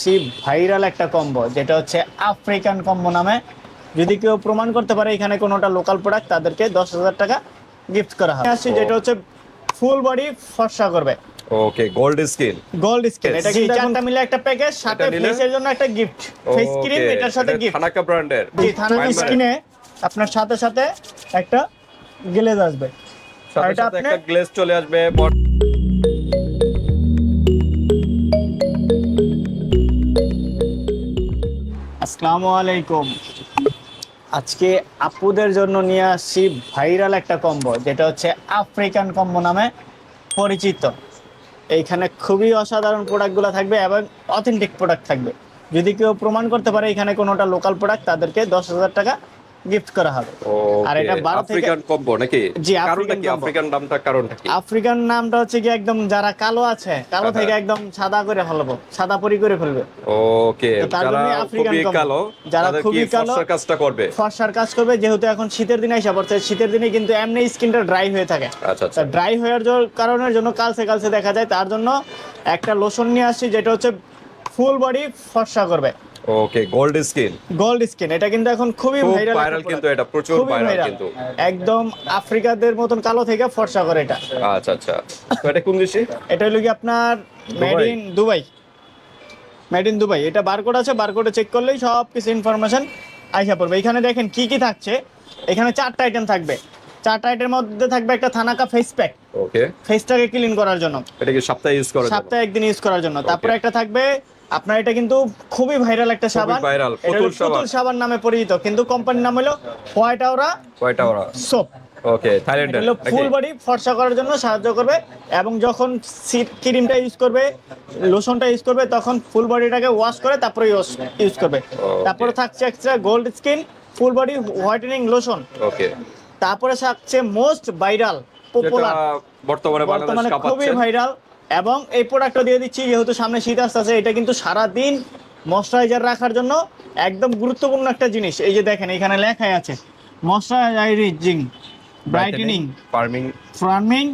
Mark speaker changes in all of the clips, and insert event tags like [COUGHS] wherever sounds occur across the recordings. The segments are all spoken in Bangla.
Speaker 1: আসছি ভাইরাল একটা কম্বো যেটা হচ্ছে আফ্রিকান কম্বো নামে। যদি কেউ প্রমাণ করতে পারে এখানে কোনোটা লোকাল প্রোডাক্ট তাদেরকে দশ হাজার টাকা গিফট করা হবে। আসছি যেটা হচ্ছে ফুল বডি ফর্সা করবে।
Speaker 2: Okay gold skin
Speaker 1: gold skin এটা কিন্তু চারটা মিলে একটা প্যাকেজ সাথে ফেসের জন্য একটা গিফট ফেস ক্রিম এটার সাথে গিফট
Speaker 2: থানাকা ব্র্যান্ডের
Speaker 1: জি থানা স্কিনে আপনার সাথে সাথে একটা গ্লেজ আসবে।
Speaker 2: সাথে
Speaker 1: এটা
Speaker 2: সাথে একটা গ্লেজ চলে আসবে
Speaker 1: আসসালামু আলাইকুম। আজকে আপুদের জন্য নিয়ে আসছি ভাইরাল একটা কম্বো, যেটা হচ্ছে আফ্রিকান কম্বো নামে পরিচিত। এইখানে খুবই অসাধারণ প্রোডাক্টগুলো থাকবে এবং অথেন্টিক প্রোডাক্ট থাকবে। যদি কেউ প্রমাণ করতে পারে এখানে কোনোটা লোকাল প্রোডাক্ট তাদেরকে দশ হাজার টাকা গিফট করা হবে। আর এটা
Speaker 2: Okay,
Speaker 1: 12 থেকে-
Speaker 2: আফ্রিকান কম্বো নাকি?
Speaker 1: জি,
Speaker 2: কারণটা
Speaker 1: আফ্রিকান
Speaker 2: কি আফ্রিকান নামটা কারণটা কি?
Speaker 1: আফ্রিকান নামটা হচ্ছে কি একদম যারা কালো আছে কালো থেকে একদম সাদা করে ফেলব সাদা পরি করে ফেলবে।
Speaker 2: ওকে যারা খুবই কালো
Speaker 1: যারা খুবই কালো-
Speaker 2: ফর্সার কাজটা করবে?
Speaker 1: ফর্সার কাজ করবে যেহেতু এখন শীতের দিনে এসে পড়ছে শীতের দিনে কিন্তু এমনি স্কিনটা ড্রাই হয়ে থাকে।
Speaker 2: আচ্ছা আচ্ছা।
Speaker 1: ড্রাই হওয়ার জ- কারণের জন্য কালসে কালসে দেখা যায় তার জন্য একটা লোশন নিয়ে আসছি যেটা হচ্ছে ফুল বডি ফর্সা করবে।
Speaker 2: Okay gold skin
Speaker 1: gold skin এটা কিন্তু এখন খুবই ভাইরাল
Speaker 2: ভাইরাল কিন্তু এটা প্রচুর ভাইরাল কিন্তু।
Speaker 1: একদম আফ্রিকাদের মতন কালো থেকে ফর্সা করে এটা।
Speaker 2: আচ্ছা আচ্ছা। তো এটা কোন দেশে?
Speaker 1: এটা হলো কি আপনার made in Dubai. Made in Dubai. এটা বারকোড আছে বারকোডে চেক করলেই সব কিছু ইনফরমেশন আইসা পড়বে। এখানে দেখেন কি কি থাকছে? এখানে চারটা আইটেম থাকবে। চারটা আইটেমের মধ্যে থাকবে একটা থানাকা ফেস প্যাক
Speaker 2: ওকে
Speaker 1: ফেসটাকে ক্লিন করার জন্য।
Speaker 2: এটা কি সপ্তাহে ইউজ করা যাবে
Speaker 1: সপ্তাহে একদিন ইউজ করার জন্য। তারপরে একটা থাকবে আপনার এটা কিন্তু খুবই ভাইরাল একটা সাবান। হলো
Speaker 2: পুতুল সাবান।
Speaker 1: নামে পরিচিত কিন্তু কোম্পানির নাম হলো হোয়াইট আওরা
Speaker 2: কয়টা ওরা
Speaker 1: সোপ
Speaker 2: ওকে থাইল্যান্ডের
Speaker 1: ফুল বডি ফর্সা করার জন্য সাহায্য করবে এবং যখন সিট ক্রিমটা ইউজ করবে লোশনটা ইউজ করবে তখন ফুল বডিটাকে ওয়াশ করে তারপরে ইউজ করবে। তারপরে থাকছে extra gold skin full body whitening lotion
Speaker 2: okay
Speaker 1: তারপরে থাকছে মোস্ট ভাইরাল পপুলার
Speaker 2: বর্তমানে বাংলাদেশ
Speaker 1: খুবই ভাইরাল এবং এই প্রোডাক্টটা দিয়ে দিচ্ছি যেহেতু সামনে শীত আসতেছে এটা কিন্তু সারা দিন ময়শ্চারাইজার রাখার জন্য একদম গুরুত্বপূর্ণ একটা জিনিস। এই যে দেখেন এখানে লেখাই আছে moisturising brightening
Speaker 2: firming
Speaker 1: firming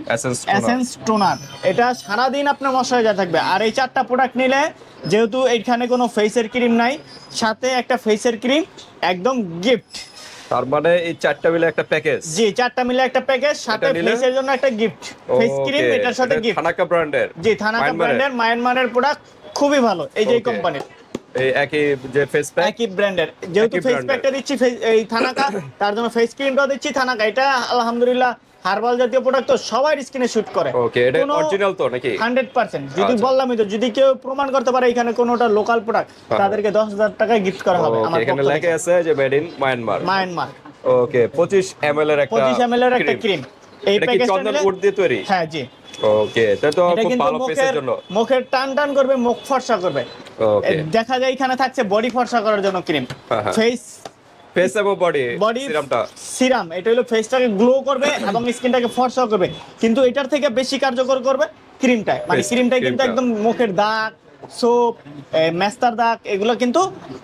Speaker 1: essence toner এটা সারাদিন আপনার ময়শ্চারাইজার থাকবে। আর এই চারটা প্রোডাক্ট নিলে যেহেতু এইখানে কোনো ফেসের ক্রিম নাই সাথে একটা ফেসের ক্রিম একদম গিফট
Speaker 2: তার মানে এই চারটা মিলে একটা প্যাকেজ
Speaker 1: জি চারটা মিলে একটা প্যাকেজ সাথে? ফেসের জন্য একটা গিফট ফেস ক্রিম এটার সাথে গিফট
Speaker 2: থানাকা ব্র্যান্ডের
Speaker 1: জি থানাকা ব্র্যান্ডের মায়ানমারের প্রোডাক্ট খুবই ভালো এই যে
Speaker 2: কোম্পানি
Speaker 1: কোম্পানির
Speaker 2: এই একই যে ফেস প্যাক
Speaker 1: একই ব্র্যান্ডের যেহেতু ফেস প্যাকটা দিচ্ছি এই থানাকা তার জন্য ফেস ক্রিমটাও দিচ্ছি থানাকা এটা আলহামদুলিল্লাহ হার্বাল জাতীয় প্রোডাক্ট তো সবাই স্কিনে শুট করে।
Speaker 2: ওকে এটা অরিজিনাল তো নাকি?
Speaker 1: হান্ড্রেড পার্সেন্ট যদি
Speaker 2: আচ্ছা।
Speaker 1: বললামই তো যদি কেউ প্রমাণ করতে পারে এখানে কোনোটা লোকাল প্রোডাক্ট
Speaker 2: হ্যাঁ।
Speaker 1: তাদেরকে দশ হাজার টাকায় গিফট করা হবে আমার
Speaker 2: এখানে লেখা আছে যে made in Myanmar
Speaker 1: Myanmar
Speaker 2: okay 25 ml এর একটা
Speaker 1: পঁচিশ এম এর একটা ক্রিম এই প্যাকেজটা নিলে
Speaker 2: উড দিয়ে তৈরি?
Speaker 1: হ্যাঁ জি।
Speaker 2: ওকে এটা তো খুব ভালো ফেসের জন্য।
Speaker 1: মুখের টান টান করবে মুখ ফর্সা করবে। দেখা যায় এখানে থাকছে বডি ফর্সা করার জন্য ক্রিম। ফেস
Speaker 2: ফেস এবং বডি
Speaker 1: বডি
Speaker 2: সিরামটা
Speaker 1: সিরাম এটা হলো ফেসটাকে গ্লো করবে [COUGHS] এবং স্কিনটাকে ফর্সা করবে। কিন্তু এটার থেকে বেশি কার্যকর করবে ক্রিমটা মানে ক্রিমটা কিন্তু একদম মুখের দাগ সোপ মেস্তার দাগ এগুলো কিন্তু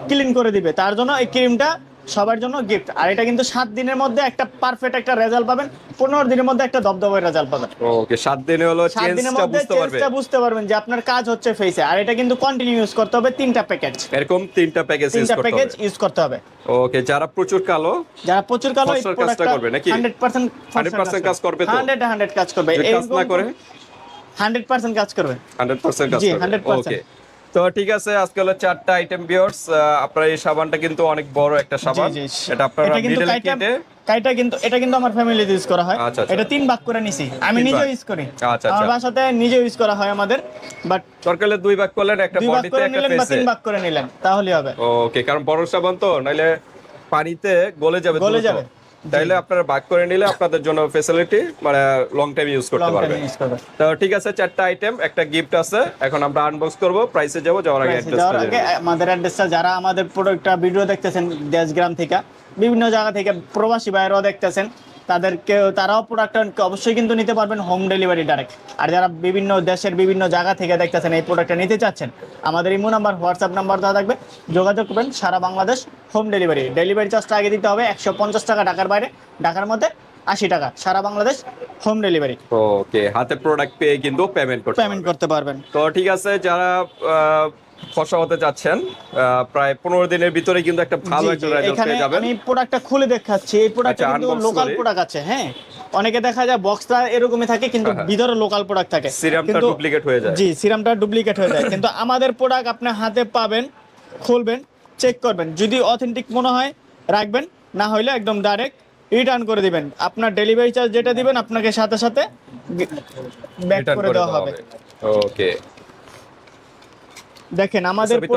Speaker 1: ক্লিন করে দিবে। তার জন্য এই ক্রিমটা সবার জন্য গিফট আর এটা কিন্তু সাত দিনের মধ্যে একটা পারফেক্ট একটা রেজাল্ট পাবেন পনেরো দিনের মধ্যে একটা দবদবে রেজাল্ট পাবেন।
Speaker 2: ওকে সাত দিনে হলো
Speaker 1: সাত দিনের মধ্যে
Speaker 2: বুঝতে
Speaker 1: চেঞ্জটা বুঝতে পারবেন যে আপনার কাজ হচ্ছে ফেসে আর এটা কিন্তু কন্টিনিউ ইউজ করতে হবে তিনটা প্যাকেজ
Speaker 2: এরকম তিনটা প্যাকেজ ইউজ
Speaker 1: তিনটা প্যাকেজ ইউজ করতে হবে।
Speaker 2: ওকে যারা প্রচুর কালো
Speaker 1: যারা প্রচুর কালো এই প্রোডাক্টটা
Speaker 2: করবে নাকি?
Speaker 1: 100%
Speaker 2: 100% কাজ করবে। তো?
Speaker 1: 100 100 কাজ করবে।
Speaker 2: যে কাজ না করে?
Speaker 1: 100% কাজ করবে।
Speaker 2: 100% কাজ করবে। ওকে তো ঠিক আছে আজকে হলো চারটা আইটেম বিয়ার্স আপনার এই সাবানটা কিন্তু অনেক বড় একটা সাবান। এটা আপনারা
Speaker 1: কিন্তু
Speaker 2: কেটে
Speaker 1: কাইটা কিন্তু এটা কিন্তু আমার ফ্যামিলি ইউজ করা হয়।
Speaker 2: আচ্ছা, আচ্ছা।
Speaker 1: এটা তিন ভাগ করে নিছি। আমি নিজে ইউজ করি।
Speaker 2: আচ্ছা।
Speaker 1: আমার বাসাতে নিজে ইউজ করা হয় আমাদের বাট
Speaker 2: সরকারে দুই ভাগ করলেন একটা বডিতে একটা ফেসে
Speaker 1: তিন ভাগ করে নিলেন। তাহলেই হবে।
Speaker 2: ওকে কারণ বড় সাবান তো নাইলে পানিতে গলে যাবে
Speaker 1: গলে যাবে।
Speaker 2: তাইলে আপনারা ভাগ করে নিলে আপনাদের জন্য ফেসিলিটি মানে লং টাইম ইউজ করতে পারবেন তো ঠিক আছে চারটা আইটেম একটা গিফট আছে। এখন আমরা আনবক্স করব প্রাইসে যাব যাওয়ার আগে
Speaker 1: যাওয়ার আগে আমাদের অ্যাড্রেসটা যারা আমাদের প্রোডাক্টটা ভিডিও দেখতেছেন দেশগ্রাম থেকে বিভিন্ন জায়গা থেকে প্রবাসী বাইরেও দেখতেছেন তাদেরকে তারাও প্রোডাক্টটা অবশ্যই কিন্তু নিতে পারবেন হোম ডেলিভারি ডাইরেক্ট আর যারা বিভিন্ন দেশের বিভিন্ন জায়গা থেকে দেখতেছেন এই প্রোডাক্টটা নিতে চাচ্ছেন আমাদের ইমো নাম্বার হোয়াটসঅ্যাপ নাম্বার দেওয়া থাকবে। যোগাযোগ করবেন সারা বাংলাদেশ হোম ডেলিভারি ডেলিভারি চার্জটা আগে দিতে হবে একশো পঞ্চাশ টাকা ঢাকার বাইরে। ঢাকার মধ্যে আশি টাকা। সারা বাংলাদেশ হোম ডেলিভারি
Speaker 2: ওকে হাতে প্রোডাক্ট পেয়ে কিন্তু পেমেন্ট করতে
Speaker 1: পেমেন্ট করতে পারবেন।
Speaker 2: তো ঠিক আছে যারা ফসা হতে চাচ্ছেন আহ, প্রায় পনেরো দিনের ভিতরে কিন্তু একটা ভালো একটা রেজাল্ট পেয়ে যাবেন।
Speaker 1: আমি প্রোডাক্টটা খুলে দেখাচ্ছি। এই প্রোডাক্টটা
Speaker 2: আচ্ছা,
Speaker 1: কিন্তু লোকাল প্রোডাক্ট আছে হ্যাঁ? অনেকে দেখা যায় বক্সটা এরকমই থাকে কিন্তু
Speaker 2: হ্যাঁ, হ্যাঁ।
Speaker 1: ভিতরে লোকাল প্রোডাক্ট থাকে।
Speaker 2: সিরামটা ডুপ্লিকেট হয়ে যায়।
Speaker 1: জি সিরামটা ডুপ্লিকেট হয়ে যায়। কিন্তু আমাদের প্রোডাক্ট আপনি হাতে পাবেন খুলবেন চেক করবেন। যদি অথেন্টিক মনে হয় রাখবেন না হলে একদম ডাইরেক্ট রিটার্ন করে দিবেন। আপনার ডেলিভারি চার্জ যেটা দিবেন আপনাকে সাথে সাথে ব্যাক করে দেওয়া হবে।
Speaker 2: ওকে
Speaker 1: দেখেন আমাদের
Speaker 2: সবই তো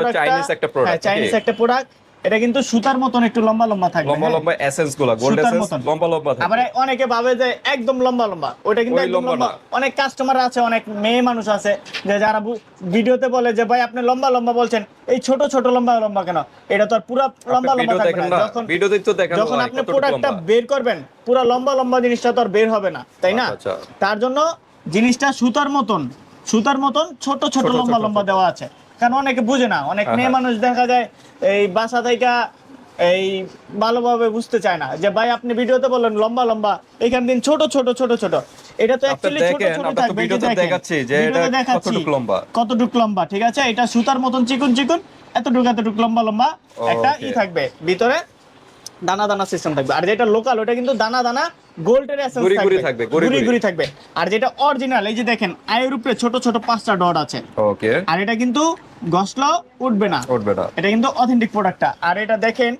Speaker 2: একটা
Speaker 1: প্রোডাক্ট হ্যাঁ চাইনিজ একটা প্রোডাক্ট এটা কিন্তু সুতার মতন একটু লম্বা লম্বা থাকবে
Speaker 2: লম্বা
Speaker 1: হ্যাঁ?
Speaker 2: লম্বা এসেন্সগুলা গোল্ড এসেন্স লম্বা লম্বা থাকে
Speaker 1: আবার অনেকে ভাবে যে একদম লম্বা লম্বা ওটা কিন্তু একদম
Speaker 2: লম্বা
Speaker 1: অনেক কাস্টমার আছে অনেক মেয়ে মানুষ আছে যে যারা ভিডিওতে বলে যে ভাই আপনি লম্বা লম্বা বলছেন এই ছোট ছোট লম্বা লম্বা কেন? এটা তো আর পুরো লম্বা লম্বা থাকবে না। যখন
Speaker 2: ভিডিওতে তো দেখানো
Speaker 1: যখন আপনি প্রোডাক্টটা বের করবেন পুরো লম্বা লম্বা জিনিসটা তো আর বের হবে না তাই না?
Speaker 2: আচ্ছা, আচ্ছা।
Speaker 1: তার জন্য জিনিসটা সুতার মতন সুতার মতন ছোট ছোট, লম্বা লম্বা দেওয়া আছে। কারণ অনেকে বুঝে না। অনেক
Speaker 2: হ্যাঁ,
Speaker 1: মেয়ে
Speaker 2: হ্যাঁ।
Speaker 1: মানুষ দেখা যায় এই বাসা থেকে এই ভালোভাবে বুঝতে চায় না যে ভাই আপনি ভিডিওতে বললেন লম্বা লম্বা এখান দিন ছোট ছোট ছোট ছোট। এটা তো অ্যাকচুয়ালি ছোট ছোট থাকবে
Speaker 2: ভিডিওতে দেখাচ্ছি যে এটা কতটুকু লম্বা।
Speaker 1: কতটুকু লম্বা ঠিক আছে? এটা সুতার মতন চিকন চিকন এতটুকু এতটুকু লম্বা লম্বা একটা ই থাকবে ভিতরে। দানা দানা সিস্টেম থাকবে। আর যেটা লোকাল ওটা কিন্তু দানা দানা গোল্ডের এসেন্স থাকবে।
Speaker 2: গুড়ি
Speaker 1: গুড়ি থাকবে। আর যেটা অরিজিনাল এই যে দেখেন আয়ের উপরে ছোট ছোট পাঁচটা ডট আছে।
Speaker 2: ওকে
Speaker 1: আর এটা কিন্তু গসলাও উঠবে না।
Speaker 2: উঠবে না।
Speaker 1: এটা কিন্তু অথেন্টিক প্রোডাক্টটা আর এটা দেখেন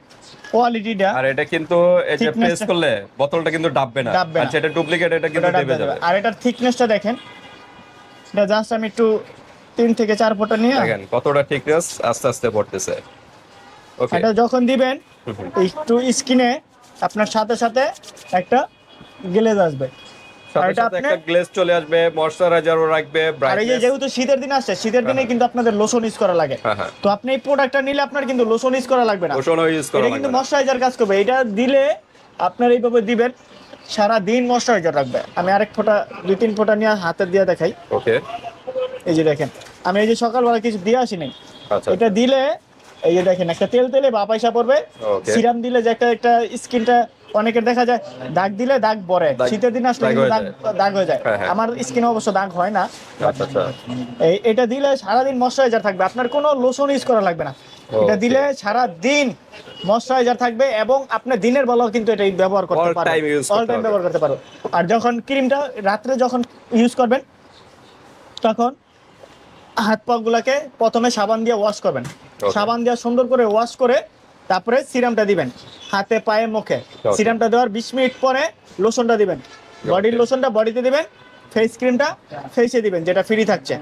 Speaker 1: কোয়ালিটিটা
Speaker 2: আর এটা কিন্তু এই যে প্রেস করলে বোতলটা কিন্তু ডাববে না। আর
Speaker 1: না।
Speaker 2: যেটা ডুপ্লিকেট এটা কিন্তু দেবে যাবে।
Speaker 1: আর এটার থিকনেসটা দেখেন এটা জাস্ট আমি একটু তিন থেকে চার ফোঁটা নিয়ে
Speaker 2: দেখেন কতটা থিকনেস আস্তে আস্তে পড়তেছে।
Speaker 1: এটা যখন দিবেন একটু স্কিনে আপনার সাথে সাথে একটা গ্লেজ আসবে।
Speaker 2: চলে আসবে ময়শ্চারাইজারও রাখবে
Speaker 1: আর এই যেহেতু শীতের দিন আসছে শীতের দিনে কিন্তু আপনাদের লোশন ইউজ করা লাগে।
Speaker 2: হ্যাঁ হ্যাঁ।
Speaker 1: তো আপনি এই প্রোডাক্টটা নিলে আপনার কিন্তু লোশন ইউজ করা লাগবে না।
Speaker 2: ওশনও ইউজ করা
Speaker 1: কিন্তু
Speaker 2: না।
Speaker 1: ময়শ্চারাইজার কাজ করবে। এটা দিলে আপনার এইভাবে দিবেন সারা দিন ময়শ্চারাইজার রাখবে। আমি আরেক ফোঁটা দুই তিন ফোঁটা নিয়ে হাতে দিয়ে দেখাই।
Speaker 2: ওকে
Speaker 1: এই যে দেখেন আমি এই যে সকালবেলা কিছু দিয়ে আসি নাই
Speaker 2: আচ্ছা।
Speaker 1: এটা দিলে এই যে দেখেন একটা তেল তেলে বা পয়সা পড়বে। সিরাম দিলে যে একটা একটা স্কিনটা অনেকের দেখা যায় দাগ দিলে দাগ পড়ে। শীতের দিন আসলে
Speaker 2: দাগ
Speaker 1: দাগ হয়ে যায়।
Speaker 2: হ্যাঁ, হ্যাঁ।
Speaker 1: আমার স্কিনে অবশ্য দাগ হয় না।
Speaker 2: আচ্ছা আচ্ছা।
Speaker 1: এই এটা দিলে সারাদিন ময়শ্চারাইজার থাকবে। আপনার কোনো লোশন ইউজ করা লাগবে না। এটা দিলে সারা দিন ময়শ্চারাইজার থাকবে এবং আপনি দিনের বেলাও কিন্তু এটা ব্যবহার করতে পারবেন। অল টাইম ব্যবহার করতে পারবেন। আর যখন ক্রিমটা রাত্রে যখন ইউজ করবেন তখন হাত পা গুলাকে প্রথমে সাবান দিয়ে ওয়াশ করবেন. সাবান দিয়ে সুন্দর করে ওয়াশ করে তারপরে সিরামটা দিবেন হাতে পায়ে মুখে। সিরামটা দেওয়ার বিশ মিনিট পরে লোশনটা দিবেন। বডির লোশনটা বডিতে দিবেন ফেস ক্রিমটা ফেসে দিবেন যেটা ফ্রি থাকছে।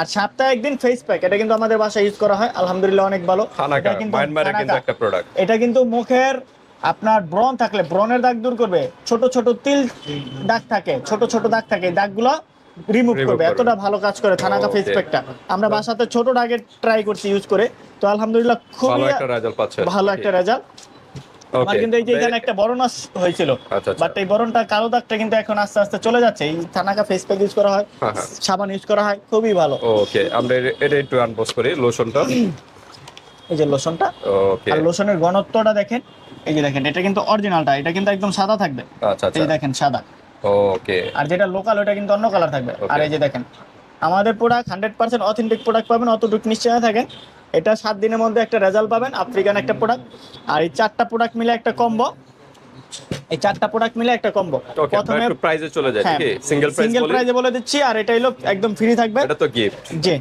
Speaker 1: আর সপ্তাহে একদিন ফেস প্যাক এটা কিন্তু আমাদের বাসায় ইউজ করা হয় আলহামদুলিল্লাহ অনেক ভালো। এটা কিন্তু মুখের আপনার ব্রণ থাকলে ব্রণের দাগ দূর করবে। ছোট ছোট তিল দাগ থাকে ছোট ছোট দাগ থাকে দাগগুলো রিমুভ করবে। এতটা ভালো কাজ করে থানাকা ফেস. প্যাকটা আমরা বাসাতে ছোট দাগে ট্রাই করছি ইউজ করে। তো আলহামদুলিল্লাহ
Speaker 2: ভালো
Speaker 1: খুবই
Speaker 2: একটা রেজাল্ট পাচ্ছে।
Speaker 1: ভালো একটা রেজাল্ট আমার কিন্তু এই যে এখানে একটা বরণ হয়েছিল।
Speaker 2: আচ্ছা, আচ্ছা।
Speaker 1: বাট এই বরণটা কালো দাগটা কিন্তু এখন আস্তে আস্তে চলে যাচ্ছে। এই থানাকা ফেস প্যাক ইউজ করা হয়
Speaker 2: হ্যাঁ, হ্যাঁ।
Speaker 1: সাবান ইউজ করা হয় খুবই ভালো।
Speaker 2: ওকে আমরা এটা একটু আনবক্স করি লোশনটা
Speaker 1: এই যে লোশনটা আর লোশনের ঘনত্বটা দেখেন। এই যে দেখেন এটা কিন্তু অরিজিনালটা এটা কিন্তু একদম সাদা থাকবে।
Speaker 2: আচ্ছা
Speaker 1: এই
Speaker 2: আচ্ছা
Speaker 1: দেখেন সাদা।
Speaker 2: ওকে
Speaker 1: আর যেটা লোকাল ওটা কিন্তু অন্য কালার থাকবে। আর এই যে দেখেন আমাদের product hundred percent authentic product পাবেন অতটুকু নিশ্চয় থাকেন এটা সাত দিনের মধ্যে একটা রেজাল্ট পাবেন আফ্রিকান একটা প্রোডাক্ট আর এই চারটা প্রোডাক্ট মিলে একটা কম্বো এই চারটা প্রোডাক্ট মিলে একটা কম্বো
Speaker 2: একটু প্রাইজে চলে ঠিক সিঙ্গেল প্রাইস
Speaker 1: সিঙ্গেল প্রাইজে বলে। দিচ্ছি আর এটা হলো একদম ফ্রি থাকবে।
Speaker 2: এটা তো গিফট
Speaker 1: জি।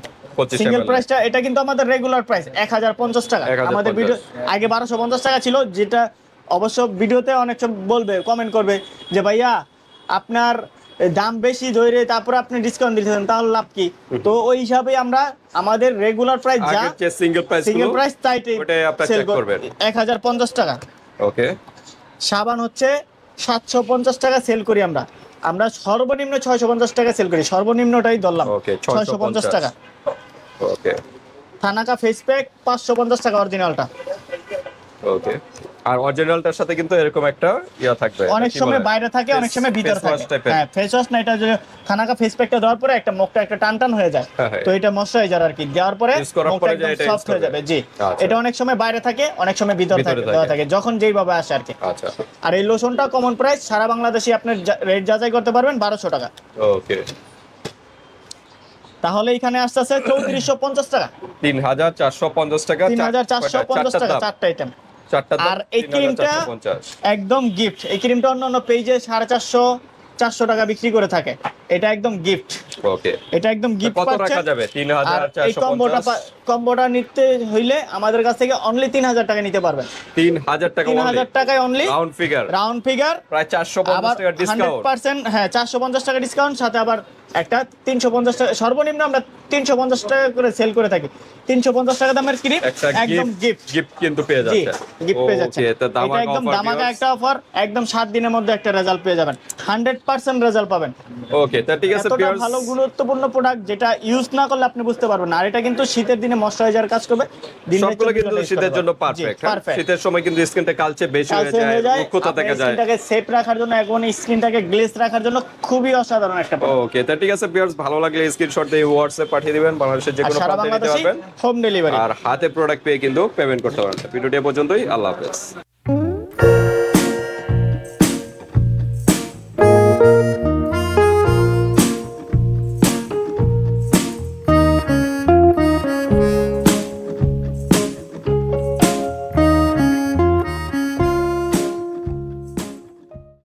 Speaker 1: সিঙ্গেল প্রাইসটা এটা কিন্তু আমাদের রেগুলার প্রাইস এক হাজার পঞ্চাশ টাকা। আমাদের ভিডিও আগে বারোশো পঞ্চাশ টাকা ছিল যেটা অবশ্য ভিডিওতে অনেক সব বলবে কমেন্ট করবে যে ভাইয়া আপনার দাম বেশি ধরে তারপরে আপনি ডিসকাউন্ট দিচ্ছেন তাহলে লাভ কি? তো ওই হিসাবে আমরা আমাদের রেগুলার প্রাইস যা
Speaker 2: সিঙ্গেল প্রাইস
Speaker 1: সিঙ্গেল প্রাইস তাই
Speaker 2: ওটাই আপনারা check করবেন।
Speaker 1: এক হাজার পঞ্চাশ টাকা।
Speaker 2: ওকে
Speaker 1: সাবান হচ্ছে সাতশো পঞ্চাশ টাকা সেল করি আমরা। আমরা সর্বনিম্ন ছয়শো পঞ্চাশ টাকা সেল করি সর্বনিম্নটাই ধরলাম পঞ্চাশ।
Speaker 2: 650
Speaker 1: টাকা।
Speaker 2: ওকে
Speaker 1: থানাকা ফেস প্যাক পাঁচশো পঞ্চাশ টাকা অরিজিনালটা
Speaker 2: ওকে আর অরিজিনালটার সাথে কিন্তু এরকম একটা ইয়া থাকবে
Speaker 1: অনেক সময় বাইরে থাকে অনেক সময় ভিতরে থাকে। হ্যাঁ ফেস ওয়াশ না এটা যে থানাকা ফেস প্যাকটা দেওয়ার পরে একটা মুখটা একটা টান টান হয়ে যায়।
Speaker 2: হ্যাঁ, হ্যাঁ।
Speaker 1: তো এটা ময়শ্চারাইজার আর কি। দেওয়ার পরে মুখটা একদম সফট হয়ে যাবে জি।
Speaker 2: আচ্ছা।
Speaker 1: এটা অনেক সময় বাইরে থাকে অনেক সময় ভিতরে থাকে। দেওয়া থাকে। যখন যেইভাবে আসে আর কি।
Speaker 2: আচ্ছা।
Speaker 1: আর এই লোশনটা কমন প্রাইস সারা বাংলাদেশে আপনি রেট যাচাই করতে পারবেন বারোশো টাকা।
Speaker 2: ওকে
Speaker 1: তাহলে এখানে আসতেছে চৌত্রিশশো পঞ্চাশ টাকা।
Speaker 2: তিন হাজার চারশো পঞ্চাশ টাকা
Speaker 1: তিন হাজার চারশো? পঞ্চাশ টাকা চারটা আইটেম আর এই ক্রিমটা একদম গিফট এই ক্রিমটা অন্য অন্য পেজে সাড়ে চারশো চারশো টাকা বিক্রি করে থাকে। এটা একদম গিফট
Speaker 2: ওকে
Speaker 1: এটা একদম গিফট
Speaker 2: কত রাখা যাবে? তিন হাজার
Speaker 1: আর এই
Speaker 2: চারশো
Speaker 1: কম্বোটা কম্বোটা নিতে হইলে আমাদের কাছ থেকে অনলি তিন হাজার টাকা নিতে পারবেন।
Speaker 2: তিন হাজার টাকা
Speaker 1: তিন হাজার টাকায় only
Speaker 2: round figure
Speaker 1: round figure
Speaker 2: প্রায় চারশো পঞ্চাশ
Speaker 1: আবার
Speaker 2: টাকা ডিসকাউন্ট
Speaker 1: পার্সেন্ট হ্যাঁ চারশো পঞ্চাশ টাকা ডিসকাউন্ট সাথে আবার একটা তিনশো পঞ্চাশ টাকা সর্বনিম্ন আমরা তিনশো পঞ্চাশ টাকা করে সেল করে থাকি। তিনশো পঞ্চাশ টাকা দামের ক্রিম একদম
Speaker 2: গিফট
Speaker 1: গিফট
Speaker 2: কিন্তু পেয়ে যাচ্ছে
Speaker 1: গিফট পেয়ে যাচ্ছে এটা
Speaker 2: দামাকা
Speaker 1: একদম দামাকা একটা অফার একদম সাত দিনের মধ্যে একটা রেজাল্ট পেয়ে যাবেন। হান্ড্রেড পার্সেন্ট রেজাল্ট পাবেন।
Speaker 2: ওকে তা ঠিক আছে ভিউয়ার্স
Speaker 1: ভালো গুরুত্বপূর্ণ প্রোডাক্ট যেটা ইউজ না করলে আপনি বুঝতে পারবেন না। আর এটা কিন্তু শীতের দিনে ময়শ্চারাইজার কাজ করবে
Speaker 2: সবগুলো কিন্তু শীতের জন্য পারফেক্ট শীতের সময় কিন্তু স্কিনটা কালচে বেশি হয়ে যায়
Speaker 1: হয়ে
Speaker 2: রুক্ষতা থেকে যায়।
Speaker 1: স্কিনটাকে সেফ রাখার জন্য এবং স্কিনটাকে গ্লেজ রাখার জন্য খুবই অসাধারণ একটা product।
Speaker 2: ওকে তা ঠিক আছে ভিউয়ার্স ভালো লাগলে স্ক্রিনশট দিয়ে হোয়াটসঅ্যাপ পাঠিয়ে দিবেন বাংলাদেশের যে কোনো প্রান্তে নিতে পারবেন।
Speaker 1: হোম ডেলিভারি
Speaker 2: আর হাতে প্রোডাক্ট পেয়ে কিন্তু পেমেন্ট করতে পারবেন। ভিডিওটি পর্যন্তই আল্লাহ হাফেজ।